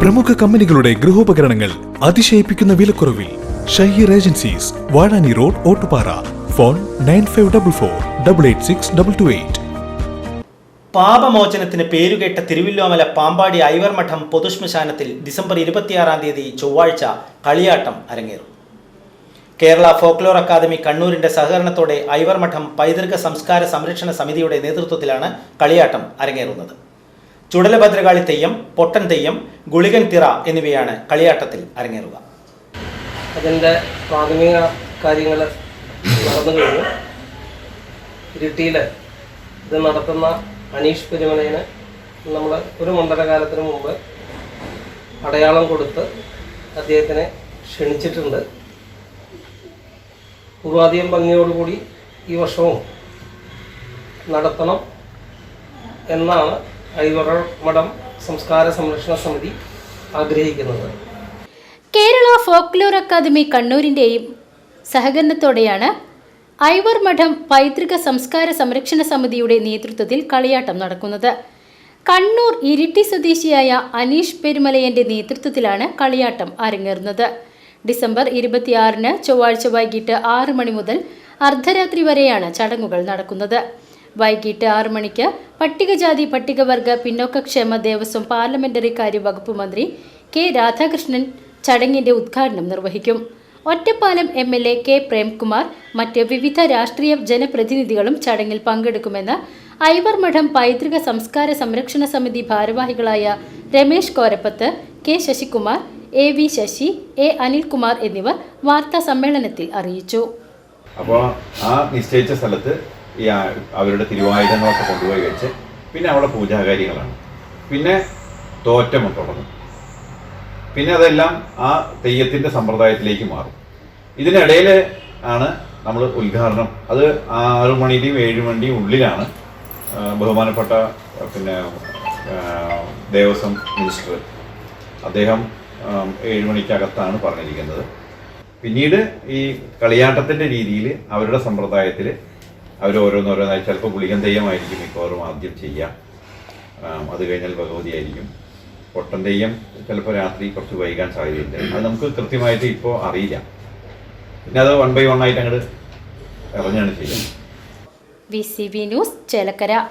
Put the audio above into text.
പ്രമുഖ കമ്പനികളുടെ ഗൃഹോപകരണങ്ങൾ അതിശയിപ്പിക്കുന്ന വിലക്കുറവിൽ Shaheer agencies Vazhani road Ottupara. Phone nine five double four double eight six double two eight. പാപമോചനത്തിന് പേരുകേട്ട തിരുവില്ലോമല പാമ്പാടി ഐവർമഠം പൊതുശ്മശാനത്തിൽ ഡിസംബർ ഇരുപത്തിയാറാം തീയതി ചൊവ്വാഴ്ച കളിയാട്ടം അരങ്ങേറും. കേരള ഫോക്ലോർ അക്കാദമി കണ്ണൂരിന്റെ സഹകരണത്തോടെ ഐവർമഠം പൈതൃക സംസ്കാര സംരക്ഷണ സമിതിയുടെ നേതൃത്വത്തിലാണ് കളിയാട്ടം അരങ്ങേറുന്നത്. ചുടലഭദ്രകാളി തെയ്യം പൊട്ടൻ തെയ്യം ഗുളികൻ തിറ എന്നിവയാണ് കളിയാട്ടത്തിൽ അരങ്ങേറുക. അതിന്റെ പ്രാഥമിക കാര്യങ്ങൾ നടന്നു കഴിഞ്ഞു. ഇരിട്ടിയിൽ ഇത് നടത്തുന്ന അനീഷ് പെരുമലയിന് നമ്മൾ ഒരു മണ്ഡലകാലത്തിന് മുമ്പ് അടയാളം കൊടുത്ത് അദ്ദേഹത്തിനെ ക്ഷണിച്ചിട്ടുണ്ട്. പൂർവാധികം ഭംഗിയോടുകൂടി ഈ വർഷവും നടത്തണം എന്നാണ് ഐവറ മഠം സംസ്കാര സംരക്ഷണ സമിതി ആഗ്രഹിക്കുന്നത്. കേരള ഫോക്ലോർ അക്കാദമി കണ്ണൂരിന്റെയും സഹകരണത്തോടെയാണ് ഐവർ മഠം പൈതൃക സംസ്കാര സംരക്ഷണ സമിതിയുടെ നേതൃത്വത്തിൽ കളിയാട്ടം നടക്കുന്നത്. കണ്ണൂർ ഇരിട്ടി സ്വദേശിയായ അനീഷ് പെരുമലയന്റെ നേതൃത്വത്തിലാണ് കളിയാട്ടം അരങ്ങേറുന്നത്. ഡിസംബർ ഇരുപത്തിയാറിന് ചൊവ്വാഴ്ച വൈകിട്ട് ആറ് മണി മുതൽ അർദ്ധരാത്രി വരെയാണ് ചടങ്ങുകൾ നടക്കുന്നത്. വൈകിട്ട് ആറു മണിക്ക് പട്ടികജാതി പട്ടികവർഗ പിന്നോക്കക്ഷേമ ദേവസ്വം പാർലമെന്ററി കാര്യ വകുപ്പ് മന്ത്രി കെ രാധാകൃഷ്ണൻ ചടങ്ങിന്റെ ഉദ്ഘാടനം നിർവഹിക്കും. Ottapalam M L A K Premkumar മറ്റ് വിവിധ രാഷ്ട്രീയ ജനപ്രതിനിധികളും ചടങ്ങിൽ പങ്കെടുക്കുമെന്ന് ഐവർ മഠം പൈതൃക സംസ്കാര സംരക്ഷണ സമിതി ഭാരവാഹികളായ Ramesh Korappath K Sasikumar A V Sasi A Anilkumar എന്നിവർ വാർത്താ സമ്മേളനത്തിൽ അറിയിച്ചു. അപ്പോൾ ആ നിശ്ചയിച്ച സ്ഥലത്ത് ഈ അവരുടെ തിരുവായുധങ്ങളൊക്കെ കൊണ്ടുപോയി വെച്ച് പിന്നെ അവിടെ പൂജാകാര്യങ്ങളാണ്. പിന്നെ തോറ്റം തുടങ്ങും. പിന്നെ അതെല്ലാം ആ തെയ്യത്തിന്റെ സമ്പ്രദായത്തിലേക്ക് മാറും. ഇതിനിടയിൽ ആണ് നമ്മൾ ഉദ്ഘാടനം. അത് ആറു മണിയുടെയും ഏഴ് മണിയുടെയും ഉള്ളിലാണ് ബഹുമാനപ്പെട്ട പിന്നെ ദേവസ്വം മിനിസ്റ്റർ അദ്ദേഹം ഏഴുമണിക്കകത്താണ് ഏഴ് മണിക്കകത്താണ് പറഞ്ഞിരിക്കുന്നത്. പിന്നീട് ഈ കളിയാട്ടത്തിന്റെ രീതിയിൽ അവരുടെ സമ്പ്രദായത്തിൽ അവർ ഓരോന്നോരോന്നായി ചിലപ്പോൾ ഗുളികൻ തെയ്യമായിരിക്കും മിക്കവാറും ആദ്യം ചെയ്യാം. ആ, അത് കഴിഞ്ഞാൽ ഭഗവതി ആയിരിക്കും പൊട്ടൻ തെയ്യം ചിലപ്പോൾ രാത്രി കുറച്ച് വൈകാൻ സാധ്യതയുണ്ട്. അത് നമുക്ക് കൃത്യമായിട്ട് ഇപ്പോൾ അറിയില്ല. പിന്നെ അത് വൺ ബൈ വൺ ആയിട്ട് അങ്ങോട്ട് ഇറങ്ങുകയാണ് ചെയ്യുന്നത്. V C V news Chelakkara.